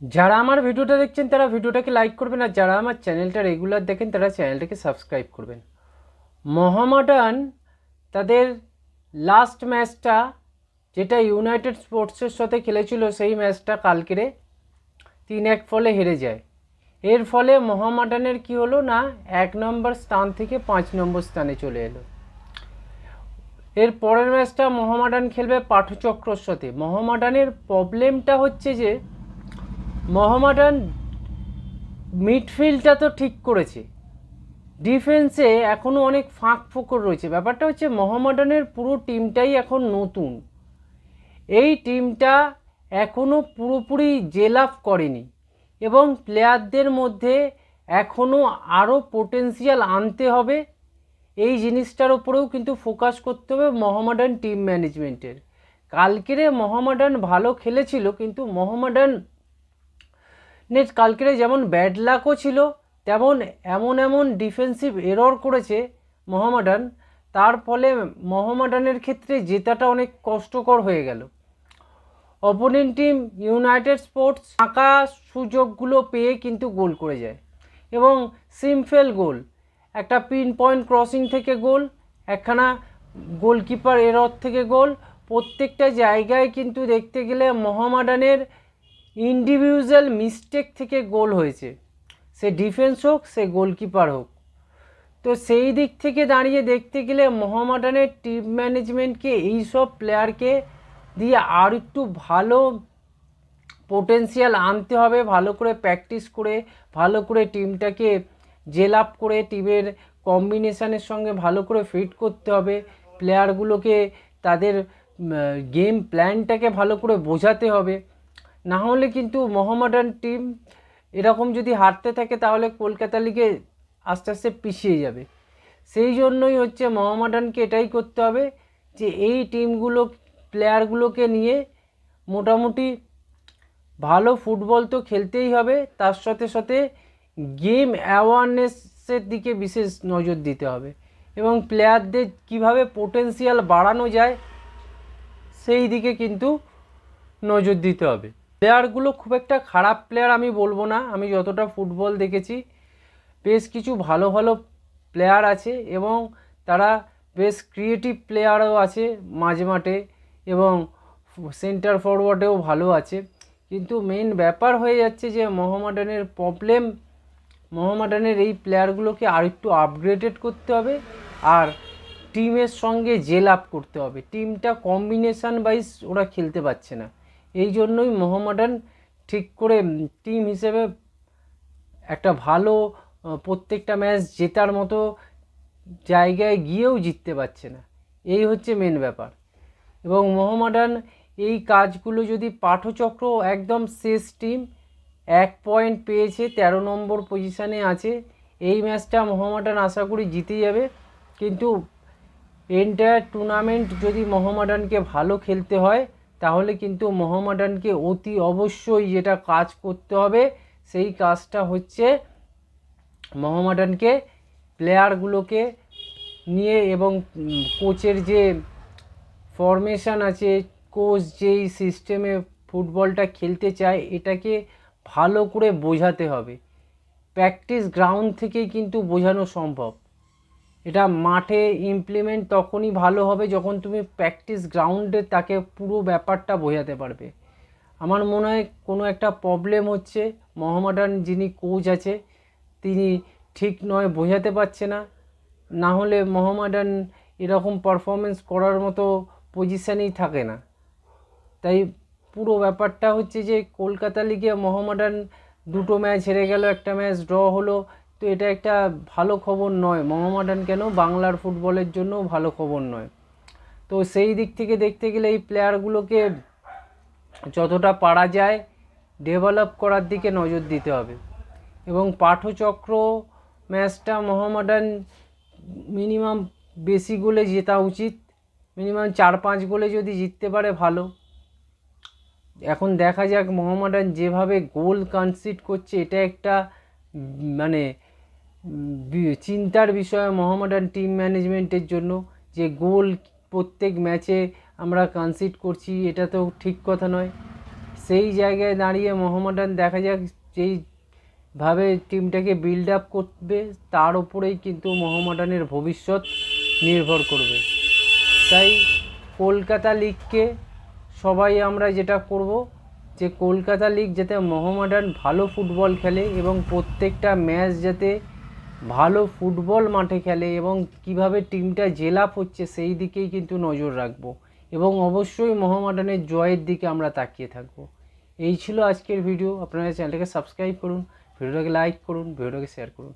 যারা আমার ভিডিওটা দেখছেন, তারা ভিডিওটাকে লাইক করবেন আর যারা আমার চ্যানেলটা রেগুলার দেখেন, তারা চ্যানেলটাকে সাবস্ক্রাইব করবেন। মোহামেডান তাদের লাস্ট ম্যাচটা যেটা ইউনাইটেড স্পোর্টসের সাথে খেলেছিল, সেই ম্যাচটা কালকেরে তিন এক ফলে হেরে যায়। এর ফলে মোহামেডানের কি হলো না, এক নম্বর স্থান থেকে পাঁচ নম্বর স্থানে চলে এলো। এর পরের ম্যাচটা মোহামেডান খেলবে পাঠচক্রর সাথে। মোহামেডানের প্রবলেমটা হচ্ছে যে মোহামেডান মিডফিল্ডটা তো ঠিক করেছে। ডিফেন্সে এখনও অনেক ফাঁক ফোকর রয়েছে। ব্যাপারটা হচ্ছে মোহামেডানের পুরো টিমটাই এখন নতুন। এই টিমটা এখনও পুরোপুরি জেল আপ করেনি এবং প্লেয়ারদের মধ্যে এখনও আরও পোটেন্সিয়াল আনতে হবে। এই জিনিসটার উপরেও কিন্তু ফোকাস করতে হবে মোহামেডান টিম ম্যানেজমেন্টের। কালকেরে মোহামেডান ভালো খেলেছিল, কিন্তু মোহামেডান নেট কালকেরে যেমন ব্যাড লাকও ছিল, তেমন এমন এমন ডিফেন্সিভ এরর করেছে মোহামেডান। তার ফলে মোহামেডানের ক্ষেত্রে জেতাটা অনেক কষ্টকর হয়ে গেল। অপোনেন্ট টিম ইউনাইটেড স্পোর্টস ফাঁকা সুযোগগুলো পেয়ে কিন্তু গোল করে যায়। এবং সিম্পল গোল একটা পিন পয়েন্ট ক্রসিং থেকে গোল, একখানা গোলকিপার এরর থেকে গোল, প্রত্যেকটা জায়গায় কিন্তু দেখতে গেলে মোহামেডানের ইন্ডিভিজুয়াল মিস্টেক থেকে গোল হয়েছে। সে ডিফেন্স হোক, সে গোলকিপার হোক। তো সেই দিক থেকে দাঁড়িয়ে দেখতে গেলে মোহামেডানের টিম ম্যানেজমেন্টকে এইসব প্লেয়ারকে দিয়ে আর একটু ভালো পোটেন্সিয়াল আনতে হবে, ভালো করে প্র্যাকটিস করে, ভালো করে টিমটাকে জেল আপ করে, টিমের কম্বিনেশানের সঙ্গে ভালো করে ফিট করতে হবে। প্লেয়ারগুলোকে তাদের গেম প্ল্যানটাকে ভালো করে বোঝাতে হবে। না হলে কিন্তু মোহামেডান টিম এরকম যদি হারতে থাকে তাহলে কলকাতা লিগে আস্তে আস্তে পিছিয়ে যাবে। সেই জন্যই হচ্ছে মোহামেডানকে এটাই করতে হবে যে এই টিমগুলো, প্লেয়ারগুলোকে নিয়ে মোটামুটি ভালো ফুটবল তো খেলতেই হবে, তার সাথে সাথে গেম অ্যাওয়ারনেসের দিকে বিশেষ নজর দিতে হবে এবং প্লেয়ারদের কীভাবে পোটেন্সিয়াল বাড়ানো যায় সেই দিকে কিন্তু নজর দিতে হবে। প্লেয়ারগুলো খুব একটা খারাপ প্লেয়ার আমি বলব না। আমি যতটা ফুটবল দেখেছি, বেশ কিছু ভালো ভালো প্লেয়ার আছে এবং তারা বেশ ক্রিয়েটিভ প্লেয়ারও আছে মাঝে মাঠে এবং সেন্টার ফরওয়ার্ডেও ভালো আছে। কিন্তু মেন ব্যাপার হয়ে যাচ্ছে যে মোহামেডানের প্রবলেম মোহামেডানের এই প্লেয়ারগুলোকে আর একটু আপগ্রেডেড করতে হবে আর টিমের সঙ্গে জেল আপ করতে হবে। টিমটা কম্বিনেশান ওয়াইজ ওরা খেলতে পারছে না। এই জন্যই মোহামেডান ঠিক করে টিম হিসেবে একটা ভালো প্রত্যেকটা ম্যাচ জেতার মতো জায়গায় গিয়েও জিততে পারছে না। এই হচ্ছে মেন ব্যাপার। এবং মোহামেডান এই কাজগুলো যদি পাঠচক্র একদম শেষ টিম এক পয়েন্ট পেয়েছে, তেরো নম্বর পজিশানে আছে, এই ম্যাচটা মোহামেডান আশা করি জিতে যাবে। কিন্তু এন্টায়ার টুর্নামেন্ট যদি মোহামেডানকে ভালো খেলতে হয় তাহলে কিন্তু মোহামেডানকে অতি অবশ্যই যেটা কাজ করতে হবে, সেই কাজটা হচ্ছে মোহামেডানকে প্লেয়ারগুলোকে নিয়ে এবং কোচের যে ফরমেশান আছে, কোচ যেই সিস্টেমে ফুটবলটা খেলতে চায়, এটাকে ভালো করে বোঝাতে হবে। প্র্যাকটিস গ্রাউন্ড থেকেই কিন্তু বোঝানো সম্ভব। এটা মাঠে ইমপ্লিমেন্ট তখনই ভালো হবে যখন তুমি প্র্যাকটিস গ্রাউন্ডে তাকে পুরো ব্যাপারটা বোঝাতে পারবে। আমার মনে হয় কোনো একটা প্রবলেম হচ্ছে মোহামেডান যিনি কোচ আছে, তিনি ঠিক নয় বোঝাতে পারছে না। না হলে মোহামেডান এরকম পারফরমেন্স করার মতো পজিশানেই থাকে না। তাই পুরো ব্যাপারটা হচ্ছে যে, কলকাতা লিগে মোহামেডান দুটো ম্যাচ হেরে গেল, একটা ম্যাচ ড্র হলো তো এটা একটা ভালো খবর নয়। মোহামেডান কেন? বাংলার ফুটবলের জন্য ভালো খবর নয়। তো সেই দিক থেকে দেখতে গেলে এই প্লেয়ারগুলোকে যতটা পারা যায়, ডেভেলপ করার দিকে নজর দিতে হবে। এবং পাঠচক্র ম্যাচটা মোহামেডান মিনিমাম বেশি গোলে জেতা উচিত। মিনিমাম চার পাঁচ গোলে যদি জিততে পারে ভালো। এখন দেখা যাক মোহামেডান যেভাবে গোল কনসিড করছে, এটা একটা মানে চিন্তার বিষয় মোহামেডান টিম ম্যানেজমেন্টের জন্য যে গোল প্রত্যেক ম্যাচে আমরা কনসিড করছি, এটা তো ঠিক কথা নয়। সেই জায়গায় দাঁড়িয়ে মোহামেডান দেখা যাক যেইভাবে টিমটাকে বিল্ড আপ করবে, তার উপরেই কিন্তু মোহামেডানের ভবিষ্যৎ নির্ভর করবে। তাই কলকাতা লিগকে সবাই আমরা যেটা করব, যে কলকাতা লিগ যাতে মোহামেডান ভালো ফুটবল খেলে এবং প্রত্যেকটা ম্যাচ যাতে ভালো ফুটবল মাঠে খেলে এবং কীভাবে টিমটা জেলাপ হচ্ছে সেই দিকেই কিন্তু নজর রাখব। এবং অবশ্যই মোহামডানের জয়ের দিকে আমরা তাকিয়ে থাকব। এই ছিল আজকের ভিডিও। আপনারা চ্যানেলটাকে সাবস্ক্রাইব করুন, ভিডিওটাকে লাইক করুন, ভিডিওটাকে শেয়ার করুন।